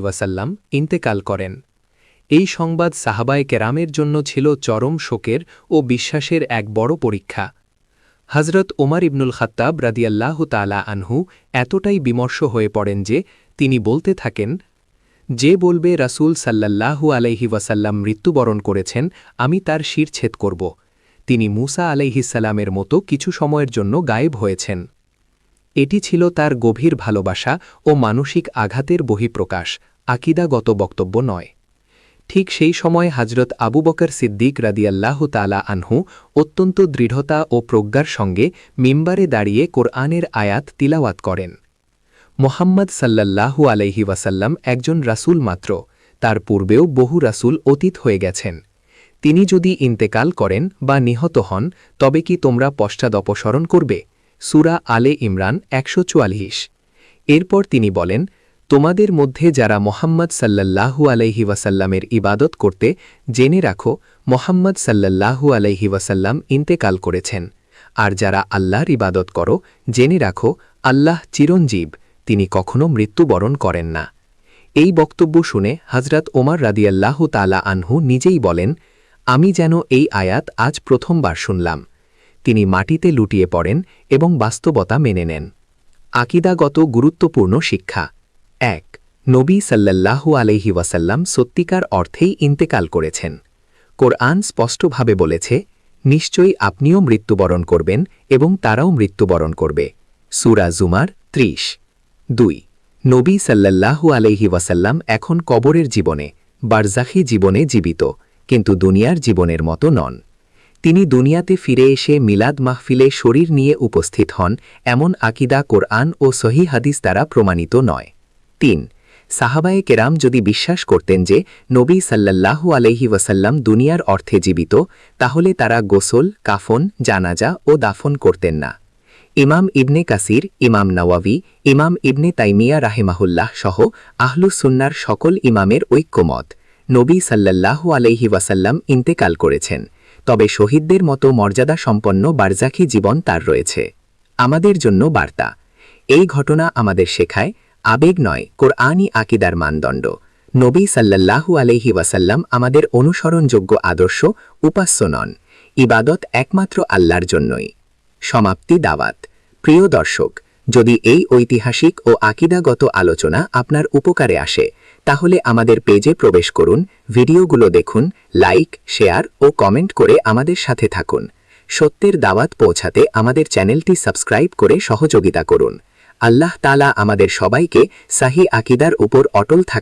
ওয়াসাল্লাম ইন্তেকাল করেন। এই সংবাদ সাহাবায় কেরামের জন্য ছিল চরম শোকের ও বিশ্বাসের এক বড় পরীক্ষা। হজরত ওমর ইবনুল খাত্তাব রাদিয়াল্লাহ তালা আনহু এতটাই বিমর্ষ হয়ে পড়েন যে তিনি বলতে থাকেন, যে বলবে রাসূল সাল্লাল্লাহু আলাইহি ওয়াসাল্লাম মৃত্যুবরণ করেছেন, আমি তার শিরছেদ করব। তিনি মুসা আলাইহিসাল্লামের মতো কিছু সময়ের জন্য গায়েব হয়েছেন। এটি ছিল তার গভীর ভালোবাসা ও মানসিক আঘাতের বহিঃপ্রকাশ। আকিদাগত বক্তব্য নয়। ঠিক সেই সময় হজরত আবু বকর সিদ্দিক রাদিয়াল্লাহ তালা আনহু অত্যন্ত দৃঢ়তা ও প্রজ্ঞার সঙ্গে মিম্বারে দাঁড়িয়ে কোরআনের আয়াত তিলাওয়াত করেন। মোহাম্মদ সাল্লাল্লাহু আলাইহি ওয়াসাল্লাম একজন রাসূল মাত্র, তার পূর্বেও বহু রাসূল অতীত হয়ে গেছেন। তিনি যদি ইন্তেকাল করেন বা নিহত হন, তবে কি তোমরা পশ্চাদপসরণ করবে? সুরা আলে ইমরান একশো চুয়াল্লিশ। এরপর তিনি বলেন তোমাদের মধ্যে যারা মোহাম্মদ সাল্লাল্লাহু আলাইহি ওয়াসাল্লামের ইবাদত করতে, জেনে রাখো, মোহাম্মদ সাল্লাল্লাহু আলাইহি ওয়াসাল্লাম ইন্তেকাল করেছেন। আর যারা আল্লাহর ইবাদত করো, জেনে রাখো, আল্লাহ চিরঞ্জীব, তিনি কখনো মৃত্যুবরণ করেন না। এই বক্তব্য শুনে হজরত ওমর রাদিয়াল্লাহ তালা আনহু নিজেই বলেন, আমি যেন এই আয়াত আজ প্রথমবার শুনলাম। তিনি মাটিতে লুটিয়ে পড়েন এবং বাস্তবতা মেনে নেন। আকিদাগত গুরুত্বপূর্ণ শিক্ষা। এক, নবী সাল্লাল্লাহু আলহি ওয়াসাল্লাম সত্যিকার অর্থেই ইন্তেকাল করেছেন। কোরআন স্পষ্টভাবে বলেছে, নিশ্চয়ই আপনিও মৃত্যুবরণ করবেন এবং তারাও মৃত্যুবরণ করবে। সুরা জুমার ত্রিশ। দুই, নবী সাল্লাল্লাহু আলহি ওয়াসাল্লাম এখন কবরের জীবনে, বারজাখি জীবনে জীবিত, কিন্তু দুনিয়ার জীবনের মতো নন। তিনি দুনিয়াতে ফিরে এসে মিলাদ মাহফিলে শরীর নিয়ে উপস্থিত হন, এমন আকিদা কোরআন ও সহি হাদিস দ্বারা প্রমাণিত নয়। তিন। সাহাবায়ে কেরাম যদি বিশ্বাস করতেন যে নবী সাল্লাল্লাহু আলহি ওয়াসাল্লাম দুনিয়ার অর্থে জীবিত, তাহলে তারা গোসল, কাফন, জানাজা ও দাফন করতেন না। ইমাম ইবনে কাসির, ইমাম নওয়াবি, ইমাম ইবনে তাইমিয়া রাহেমাহুল্লাহ সহ আহলুসুন্নার সকল ইমামের ঐক্যমত নবী সাল্লাল্লাহু আলহি ওয়াসাল্লাম ইন্তেকাল করেছেন। তবে শহীদদের মতো মর্যাদা সম্পন্ন বারজাখি জীবন তার রয়েছে। আমাদের জন্য বার্তা। এই ঘটনা আমাদের শেখায় আবেগ নয়, কোরআনই আকিদার মানদণ্ড। নবী সাল্লাল্লাহু আলহি ওয়াসাল্লাম আমাদের অনুসরণযোগ্য আদর্শ, উপাস্য নন। ইবাদত একমাত্র আল্লাহর জন্যই। সমাপ্তি দাওয়াত। প্রিয় দর্শক, যদি এই ঐতিহাসিক ও আকিদাগত আলোচনা আপনার উপকারে আসে, তাহলে আমাদের পেজে প্রবেশ করুন, ভিডিওগুলো দেখুন, লাইক, শেয়ার ও কমেন্ট করে আমাদের সাথে থাকুন। সত্যের দাওয়াত পৌঁছাতে আমাদের চ্যানেলটি সাবস্ক্রাইব করে সহযোগিতা করুন। আল্লাহ তালা আমাদের সবাইকে সাহি আকিদার উপর অটল থাকা